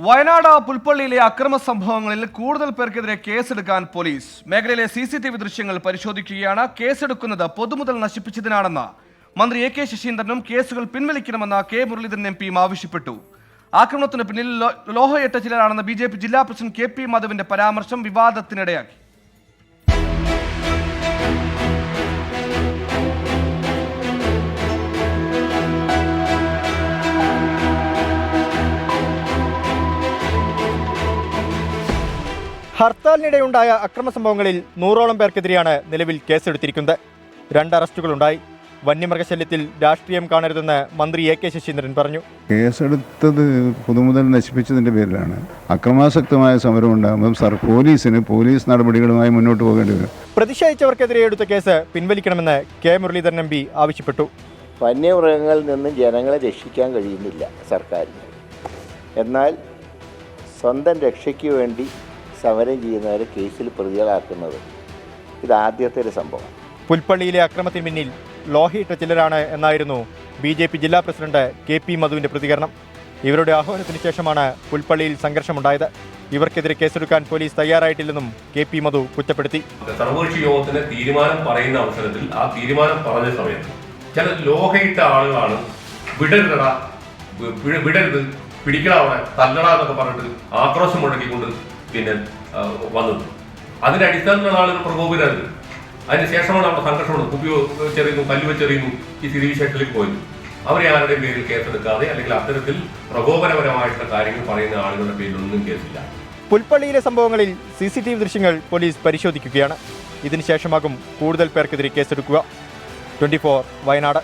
വയനാട് പുൽപ്പള്ളിയിലെ അക്രമ സംഭവങ്ങളിൽ കൂടുതൽ പേർക്കെതിരെ കേസെടുക്കാൻ പോലീസ്. മേഖലയിലെ സി സി ടി വി ദൃശ്യങ്ങൾ പരിശോധിക്കുകയാണ്. കേസെടുക്കുന്നത് പൊതുമുതൽ നശിപ്പിച്ചതിനാണെന്ന് മന്ത്രി എ കെ ശശീന്ദ്രനും കേസുകൾ പിൻവലിക്കണമെന്ന് കെ മുരളീധരൻ എം പിയും ആവശ്യപ്പെട്ടു. ആക്രമണത്തിന് പിന്നിൽ ലോ- ലോഹയിട്ട ചിലരാണെന്ന് ബി ജെ പി ജില്ലാ പ്രസിഡന്റ് കെ പി മാധവന്റെ പരാമർശം വിവാദത്തിനിടയാക്കി. ഹർത്താലിനിടെയുണ്ടായ അക്രമ സംഭവങ്ങളിൽ നൂറോളം പേർക്കെതിരെയാണ് നിലവിൽ കേസെടുത്തിരിക്കുന്നത്. രണ്ട് അറസ്റ്റുകളുണ്ടായി. വന്യമൃഗശല്യത്തിൽ രാഷ്ട്രീയം കാണരുതെന്ന് മന്ത്രി എ കെ ശശീന്ദ്രൻ പറഞ്ഞു. കേസെടുത്തത് പുതുമുതൽ നശിപ്പിച്ചതിന്റെ പേരിലാണ്. അക്രമാസക്തമായ സമരം ഉണ്ടാകുമ്പോൾ സർ പോലീസിന് പോലീസ് നടപടികളുമായി മുന്നോട്ട് പോകേണ്ടി വരും. പ്രതിഷേധിച്ചവർക്കെതിരെ എടുത്ത കേസ് പിൻവലിക്കണമെന്ന് കെ മുരളീധരൻ എം പി ആവശ്യപ്പെട്ടു. വന്യമൃഗങ്ങളിൽ നിന്ന് ജനങ്ങളെ രക്ഷിക്കാൻ കഴിയുന്നില്ല സർക്കാരിന്. എന്നാൽ സ്വന്തം രക്ഷയ്ക്ക് വേണ്ടി സമരം ചെയ്യുന്നവരെ കേസിൽ പ്രതികളാക്കുന്നത് ഇതാദ്യത്തെ ഒരു സംഭവം. പുൽപ്പള്ളിയിലെ അക്രമത്തിന് പിന്നിൽ ലോഹയിട്ട ചിലരാണ് എന്നായിരുന്നു ബി ജെ പി ജില്ലാ പ്രസിഡന്റ് കെ പി മധുവിന്റെ പ്രതികരണം. ഇവരുടെ ആഹ്വാനത്തിന് ശേഷമാണ് പുൽപ്പള്ളിയിൽ സംഘർഷമുണ്ടായത്. ഇവർക്കെതിരെ കേസെടുക്കാൻ പോലീസ് തയ്യാറായിട്ടില്ലെന്നും കെ പി മധു കുറ്റപ്പെടുത്തി. സർവകക്ഷി യോഗത്തിന് തീരുമാനം പറയുന്ന അവസരത്തിൽ ആ തീരുമാനം പറഞ്ഞ സമയത്ത് ചില ലോഹയിട്ട ആളുകളാണ് വിടരുതട വിടരുത് പിടിക്കണ അവിടെ തല്ലട എന്നൊക്കെ പറഞ്ഞിട്ട് ആക്രോശം മുഴക്കിക്കൊണ്ട് പിന്നെ വന്നത്. അതിന്റെ അടിസ്ഥാനത്തിലാണ് ആളുകൾ പ്രകോപിതരായത് അതിനുശേഷമാണ് അവിടെ സംഘർഷം കുപ്പി വെച്ചെറിയുന്നു കല്ല് വെച്ചെറിയുന്നു ഈ സ്ഥിതിവിശേഷത്തിലേക്ക് പോയത്. അവരെ ആരുടെയും പേരിൽ കേസെടുക്കാതെ അല്ലെങ്കിൽ അത്തരത്തിൽ പ്രകോപനപരമായിട്ടുള്ള കാര്യങ്ങൾ പറയുന്ന ആളുകളുടെ പേരിലൊന്നും കേസില്ല. പുൽപ്പള്ളിയിലെ സംഭവങ്ങളിൽ സി സി ടി വി ദൃശ്യങ്ങൾ പോലീസ് പരിശോധിക്കുകയാണ്. ഇതിനുശേഷമാകും കൂടുതൽ പേർക്കെതിരെ കേസെടുക്കുക. Twenty four Wayanad.